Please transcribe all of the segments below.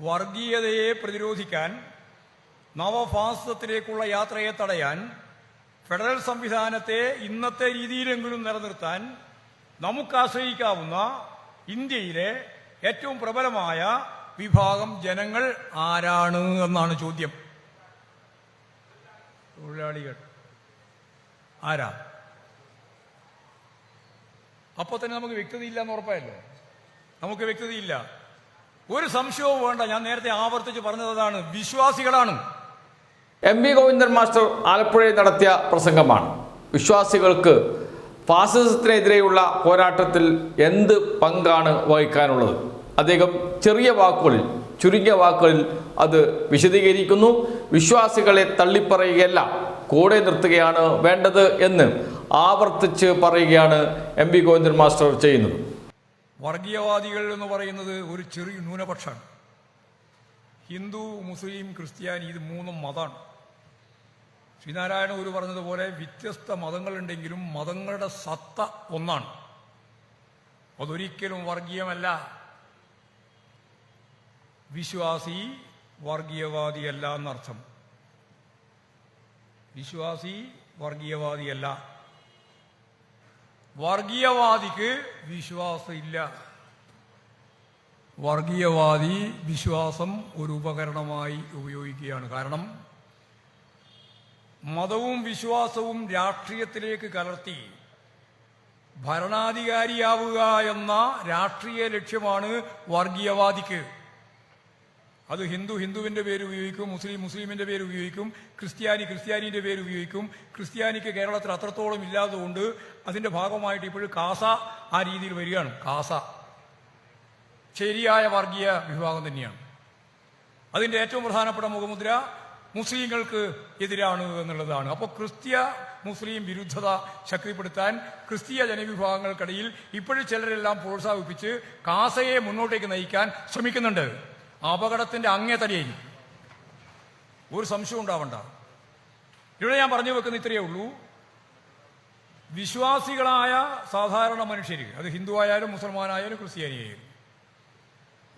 വർഗീയതയെ പ്രതിരോധിക്കാൻ നവഫാസിസത്തിലേക്കുള്ള യാത്രയെ തടയാൻ ഫെഡറൽ സംവിധാനത്തെ ഇന്നത്തെ രീതിയിലെങ്കിലും നിലനിർത്താൻ നമുക്ക് ആശ്രയിക്കാവുന്ന ഇന്ത്യയിലെ ഏറ്റവും പ്രബലമായ വിഭാഗം ജനങ്ങൾ ആരാണ് എന്നാണ് ചോദ്യം. തൊഴിലാളികൾ. ആരാ? അപ്പൊ തന്നെ നമുക്ക് വ്യക്തതയില്ല എന്ന് ഉറപ്പായല്ലോ? നമുക്ക് വ്യക്തതയില്ല. ഒരു സംശയവും വേണ്ട. ഞാൻ നേരത്തെ ആവർത്തിച്ച് പറഞ്ഞതാണ് വിശ്വാസികളാണ്. എം വി ഗോവിന്ദൻ മാസ്റ്റർ ആലപ്പുഴയിൽ നടത്തിയ പ്രസംഗമാണ്. വിശ്വാസികൾക്ക് ഫാസിസത്തിനെതിരെയുള്ള പോരാട്ടത്തിൽ എന്ത് പങ്കാണ് വഹിക്കാനുള്ളത്? അദ്ദേഹം ചെറിയ വാക്കുകളിൽ ചുരുങ്ങിയ വാക്കുകളിൽ അത് വിശദീകരിക്കുന്നു. വിശ്വാസികളെ തള്ളിപ്പറയുകയല്ല കൂടെ നിർത്തുകയാണ് വേണ്ടത് എന്ന് ആവർത്തിച്ച് പറയുകയാണ് എം വി ഗോവിന്ദൻ മാസ്റ്റർ ചെയ്യുന്നത്. വർഗീയവാദികൾ എന്ന് പറയുന്നത് ഒരു ചെറിയ ന്യൂനപക്ഷമാണ്. ഹിന്ദു മുസ്ലിം ക്രിസ്ത്യാനി ഇത് മൂന്നും മതമാണ്. ശ്രീനാരായണ ഗുരു പറഞ്ഞതുപോലെ വ്യത്യസ്ത മതങ്ങളുണ്ടെങ്കിലും മതങ്ങളുടെ സത്ത ഒന്നാണ്. അതൊരിക്കലും വർഗീയമല്ല. വിശ്വാസി വർഗീയവാദിയല്ല എന്നർത്ഥം. വിശ്വാസി വർഗീയവാദിയല്ല. വർഗീയവാദിക്ക് വിശ്വാസമില്ല. വർഗീയവാദി വിശ്വാസം ഒരു ഉപകരണമായി ഉപയോഗിക്കുകയാണ്. കാരണം മതവും വിശ്വാസവും രാഷ്ട്രീയത്തിലേക്ക് കലർത്തി ഭരണാധികാരിയാവുക എന്ന രാഷ്ട്രീയ ലക്ഷ്യമാണ് വർഗീയവാദിക്ക്. അത് ഹിന്ദു ഹിന്ദുവിന്റെ പേര് ഉപയോഗിക്കും മുസ്ലിം മുസ്ലിമിന്റെ പേര് ഉപയോഗിക്കും ക്രിസ്ത്യാനി ക്രിസ്ത്യാനിന്റെ പേര് ഉപയോഗിക്കും. ക്രിസ്ത്യാനിക്ക് കേരളത്തിൽ അത്രത്തോളം ഇല്ലാത്തതുകൊണ്ട് അതിന്റെ ഭാഗമായിട്ട് ഇപ്പോഴും കാസ ആ രീതിയിൽ വരികയാണ്. കാസ. ശരിയായ വർഗീയ വിഭാഗം തന്നെയാണ്. അതിന്റെ ഏറ്റവും പ്രധാനപ്പെട്ട മുഖമുദ്ര മുസ്ലിങ്ങൾക്ക് എതിരാണ് എന്നുള്ളതാണ്. അപ്പോൾ ക്രിസ്ത്യ മുസ്ലിം വിരുദ്ധത ശക്തിപ്പെടുത്താൻ ക്രിസ്തീയ ജനവിഭാഗങ്ങൾക്കിടയിൽ ഇപ്പോഴും ചിലരെല്ലാം പ്രോത്സാഹിപ്പിച്ച് കാസയെ മുന്നോട്ടേക്ക് നയിക്കാൻ ശ്രമിക്കുന്നുണ്ട്. അപകടത്തിന്റെ അങ്ങേ തടിയായി ഒരു സംശയം ഉണ്ടാവണ്ട. ഇവിടെ ഞാൻ പറഞ്ഞു വെക്കുന്ന ഇത്രയേ ഉള്ളൂ. വിശ്വാസികളായ സാധാരണ മനുഷ്യർ അത് ഹിന്ദു ആയാലും മുസൽമാനായാലും ക്രിസ്ത്യാനിയായാലും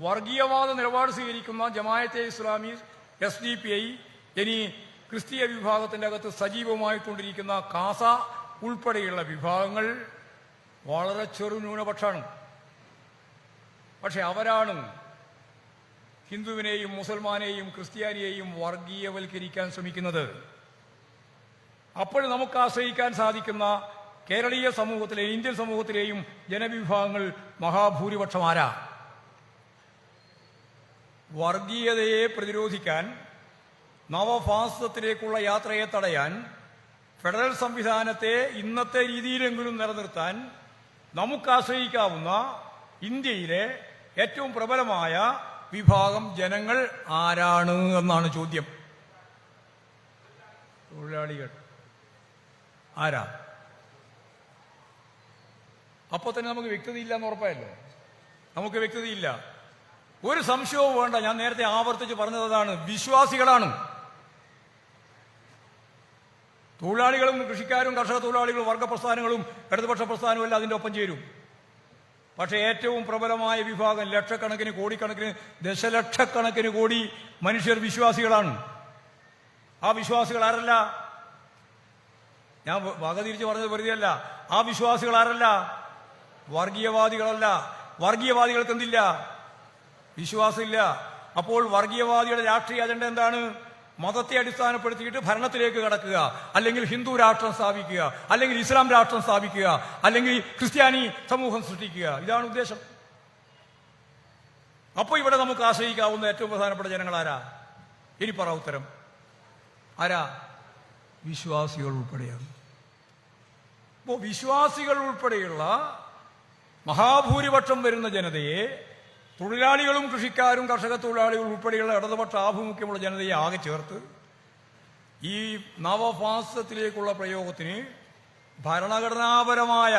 വർഗീയവാദ നിലപാട് സ്വീകരിക്കുന്ന Jamaat-e Islami S D P I ഇനി ക്രിസ്തീയ വിഭാഗത്തിന്റെ അകത്ത് സജീവമായിക്കൊണ്ടിരിക്കുന്ന കാസ ഉൾപ്പെടെയുള്ള വിഭാഗങ്ങൾ വളരെ ചെറു ന്യൂനപക്ഷമാണ് പക്ഷെ അവരാണ് ഹിന്ദുവിനെയും മുസൽമാനെയും ക്രിസ്ത്യാനിയെയും വർഗീയവൽക്കരിക്കാൻ ശ്രമിക്കുന്നത്. അപ്പോൾ നമുക്ക് ആശ്രയിക്കാൻ സാധിക്കുന്ന കേരളീയ സമൂഹത്തിലെ ഇന്ത്യൻ സമൂഹത്തിലെയും ജനവിഭാഗങ്ങൾ മഹാഭൂരിപക്ഷം ആരാ വർഗീയതയെ പ്രതിരോധിക്കാൻ നവഫാസിസത്തിലേക്കുള്ള യാത്രയെ തടയാൻ ഫെഡറൽ സംവിധാനത്തെ ഇന്നത്തെ രീതിയിലെങ്കിലും നിലനിർത്താൻ നമുക്ക് ആശ്രയിക്കാവുന്ന ഇന്ത്യയിലെ ഏറ്റവും പ്രബലമായ വിഭാഗം ജനങ്ങൾ ആരാണ് എന്നാണ് ചോദ്യം. തൊഴിലാളികൾ. ആരാ? അപ്പൊ തന്നെ നമുക്ക് വ്യക്തതയില്ല എന്ന് ഉറപ്പായല്ലോ. നമുക്ക് വ്യക്തതയില്ല. ഒരു സംശയവും വേണ്ട. ഞാൻ നേരത്തെ ആവർത്തിച്ച് പറഞ്ഞതാണ് വിശ്വാസികളാണ്. തൊഴിലാളികളും കൃഷിക്കാരും കർഷക തൊഴിലാളികളും വർഗ പ്രസ്ഥാനങ്ങളും ഇടതുപക്ഷ പ്രസ്ഥാനവും എല്ലാം അതിന്റെ ഒപ്പം ചേരും. പക്ഷേ ഏറ്റവും പ്രബലമായ വിഭാഗം ലക്ഷക്കണക്കിന് കോടിക്കണക്കിന് ദശലക്ഷക്കണക്കിന് കോടി മനുഷ്യർ വിശ്വാസികളാണ്. ആ വിശ്വാസികൾ ആരല്ല? ഞാൻ വക തിരിച്ച് പറഞ്ഞത് വെറുതെയല്ല. ആ വിശ്വാസികൾ ആരല്ല? വർഗീയവാദികളല്ല. വർഗീയവാദികൾക്ക് എന്തില്ല? വിശ്വാസമില്ല. അപ്പോൾ വർഗീയവാദിയുടെ രാഷ്ട്രീയ അജണ്ട എന്താണ്? മതത്തെ അടിസ്ഥാനപ്പെടുത്തിയിട്ട് ഭരണത്തിലേക്ക് കടക്കുക അല്ലെങ്കിൽ ഹിന്ദു രാഷ്ട്രം സ്ഥാപിക്കുക അല്ലെങ്കിൽ ഇസ്ലാം രാഷ്ട്രം സ്ഥാപിക്കുക അല്ലെങ്കിൽ ക്രിസ്ത്യാനി സമൂഹം സൃഷ്ടിക്കുക. ഇതാണ് ഉദ്ദേശം. അപ്പോൾ ഇവിടെ നമുക്ക് ആശ്രയിക്കാവുന്ന ഏറ്റവും പ്രധാനപ്പെട്ട ജനങ്ങൾ ആരാ? ഇനി പറ ഉത്തരം. ആരാ? വിശ്വാസികൾ ഉൾപ്പെടെയാണ്. അപ്പോൾ വിശ്വാസികൾ ഉൾപ്പെടെയുള്ള മഹാഭൂരിപക്ഷം വരുന്ന ജനതയെ തൊഴിലാളികളും കൃഷിക്കാരും കർഷക തൊഴിലാളികളും ഉൾപ്പെടെയുള്ള ഇടതുപക്ഷ ആഭിമുഖ്യമുള്ള ജനതയെ ആകെ ചേർത്ത് ഈ നവഫാസത്തിലേക്കുള്ള പ്രയോഗത്തിന് ഭരണഘടനാപരമായ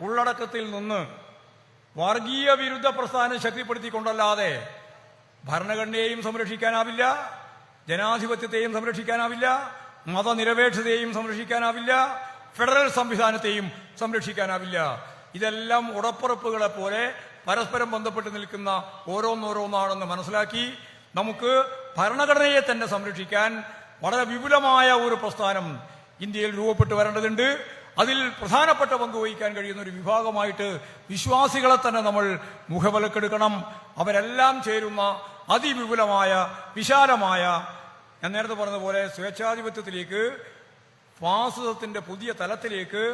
ഉള്ളടക്കത്തിൽ നിന്ന് വർഗീയ വിരുദ്ധ പ്രസ്ഥാനം ശക്തിപ്പെടുത്തിക്കൊണ്ടല്ലാതെ ഭരണഘടനയെയും സംരക്ഷിക്കാനാവില്ല ജനാധിപത്യത്തെയും സംരക്ഷിക്കാനാവില്ല മതനിരപേക്ഷതയെയും സംരക്ഷിക്കാനാവില്ല ഫെഡറൽ സംവിധാനത്തെയും സംരക്ഷിക്കാനാവില്ല. ഇതെല്ലാം ഉടപ്പുറപ്പുകളെ പോലെ പരസ്പരം ബന്ധപ്പെട്ട് നിൽക്കുന്ന ഓരോന്നോരോന്നാണെന്ന് മനസ്സിലാക്കി നമുക്ക് ഭരണഘടനയെ തന്നെ സംരക്ഷിക്കാൻ വളരെ വിപുലമായ ഒരു പ്രസ്ഥാനം ഇന്ത്യയിൽ രൂപപ്പെട്ടു വരേണ്ടതുണ്ട്. അതിൽ പ്രധാനപ്പെട്ട പങ്ക് വഹിക്കാൻ കഴിയുന്ന ഒരു വിഭാഗമായിട്ട് വിശ്വാസികളെ തന്നെ നമ്മൾ മുഖവിലക്കെടുക്കണം. അവരെല്ലാം ചേരുന്ന അതിവിപുലമായ വിശാലമായ ഞാൻ നേരത്തെ പറഞ്ഞതുപോലെ സ്വേച്ഛാധിപത്യത്തിലേക്ക് ഫാസിസത്തിന്റെ പുതിയ തലത്തിലേക്ക്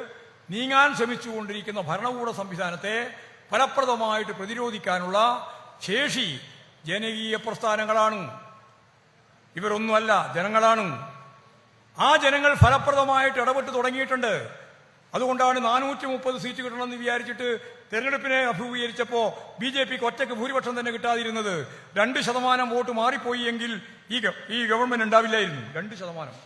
നീങ്ങാൻ ശ്രമിച്ചുകൊണ്ടിരിക്കുന്ന ഭരണകൂട സംവിധാനത്തെ ഫലപ്രദമായിട്ട് പ്രതിരോധിക്കാനുള്ള ശേഷി ജനകീയ പ്രസ്ഥാനങ്ങളാണ്. ഇവരൊന്നുമല്ല ജനങ്ങളാണ്. ആ ജനങ്ങൾ ഫലപ്രദമായിട്ട് ഇടപെട്ട് തുടങ്ങിയിട്ടുണ്ട്. അതുകൊണ്ടാണ് നാനൂറ്റി മുപ്പത് സീറ്റ് കിട്ടണമെന്ന് വിചാരിച്ചിട്ട് തെരഞ്ഞെടുപ്പിനെ അഭിമുഖീകരിച്ചപ്പോൾ ബി ജെ പിക്ക് ഒറ്റയ്ക്ക് ഭൂരിപക്ഷം തന്നെ കിട്ടാതിരുന്നത് രണ്ട് ശതമാനം വോട്ട് മാറിപ്പോയി എങ്കിൽ ഈ ഈ ഗവൺമെന്റ് ഉണ്ടാവില്ലായിരുന്നു. രണ്ട് ശതമാനം.